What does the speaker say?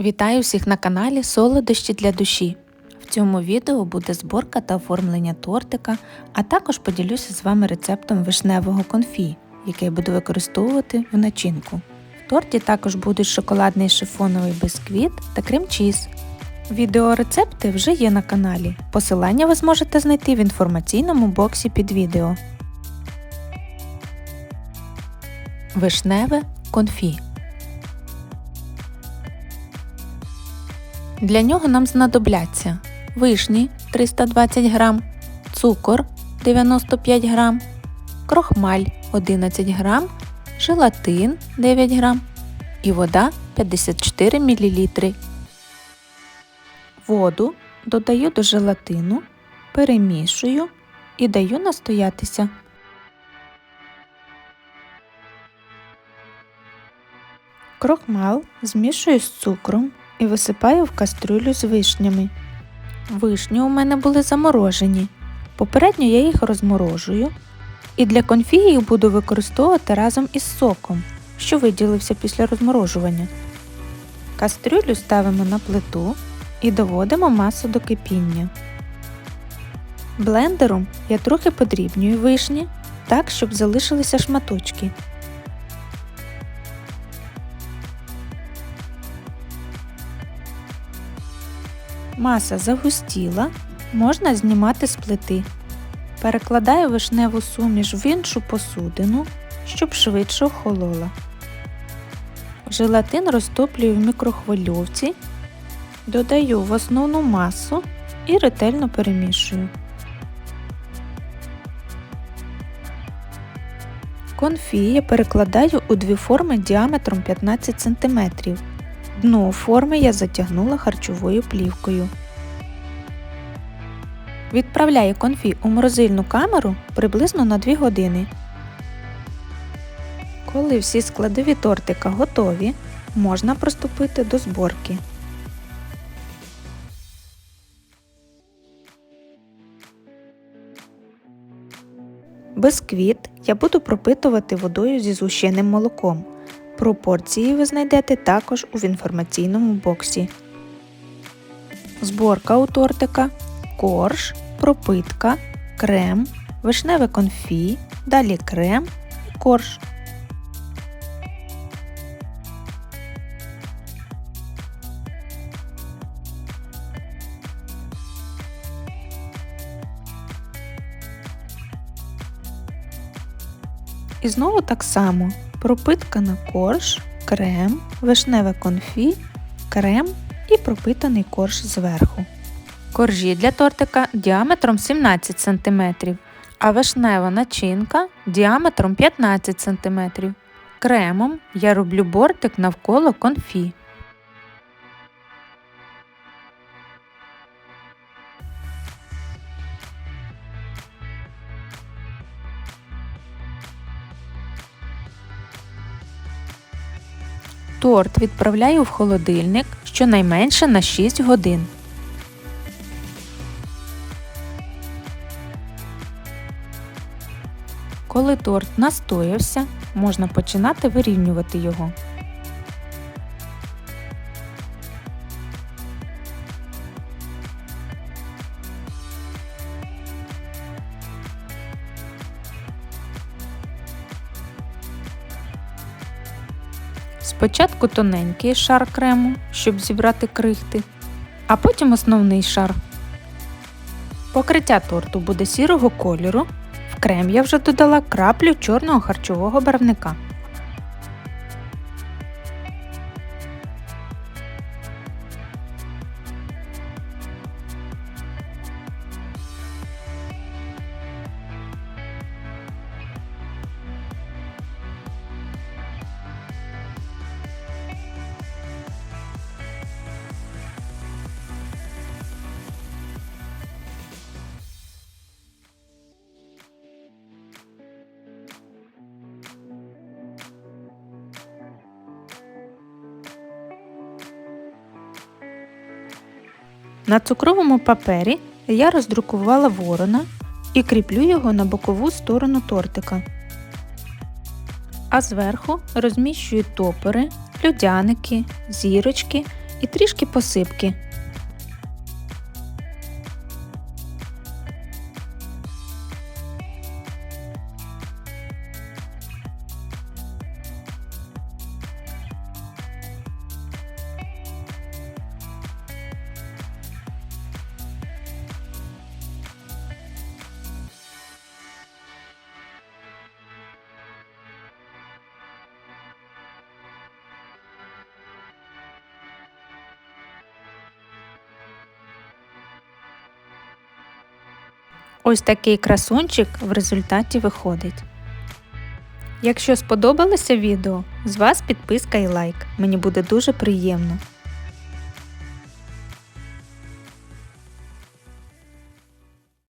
Вітаю всіх на каналі Солодощі для душі. В цьому відео буде зборка та оформлення тортика, а також поділюся з вами рецептом вишневого конфі, який я буду використовувати в начинку. В торті також будуть шоколадний шифоновий бисквіт та крем-чіз. Відеорецепти вже є на каналі. Посилання ви зможете знайти в інформаційному боксі під відео. Вишневе конфі. Для нього нам знадобляться вишні 320 г, цукор 95 г, крохмаль 11 г, желатин 9 г і вода 54 мл. Воду додаю до желатину, перемішую і даю настоятися. Крохмал змішую з цукром і висипаю в кастрюлю з вишнями. Вишні у мене були заморожені. Попередньо я їх розморожую і для конфі буду використовувати разом із соком, що виділився після розморожування. Кастрюлю ставимо на плиту і доводимо масу до кипіння. Блендером я трохи подрібнюю вишні так, щоб залишилися шматочки. Маса загустіла, можна знімати з плити. Перекладаю вишневу суміш в іншу посудину, щоб швидше охолола. Желатин розтоплюю в мікрохвильовці, додаю в основну масу і ретельно перемішую. Конфі я перекладаю у дві форми діаметром 15 см. Дно форми я затягнула харчовою плівкою. Відправляю конфі у морозильну камеру приблизно на 2 години. Коли всі складові тортика готові, можна приступити до зборки. Бисквіт я буду пропитувати водою зі згущеним молоком. Пропорції ви знайдете також у інформаційному боксі. Зборка у тортика, корж, пропитка, крем, вишневе конфі, далі крем і корж. І знову так само пропитка на корж, крем, вишневе конфі, крем і пропитаний корж зверху. Коржі для тортика діаметром 17 см, а вишнева начинка діаметром 15 см. Кремом я роблю бортик навколо конфі. Торт відправляю в холодильник щонайменше на 6 годин. Коли торт настоявся, можна починати вирівнювати його. Спочатку тоненький шар крему, щоб зібрати крихти, а потім основний шар. Покриття торту буде сірого кольору. В крем я вже додала краплю чорного харчового барвника. На цукровому папері я роздрукувала ворона і кріплю його на бокову сторону тортика. А зверху розміщую топори, людяники, зірочки і трішки посипки. Ось такий красунчик в результаті виходить. Якщо сподобалося відео, з вас підписка і лайк. Мені буде дуже приємно.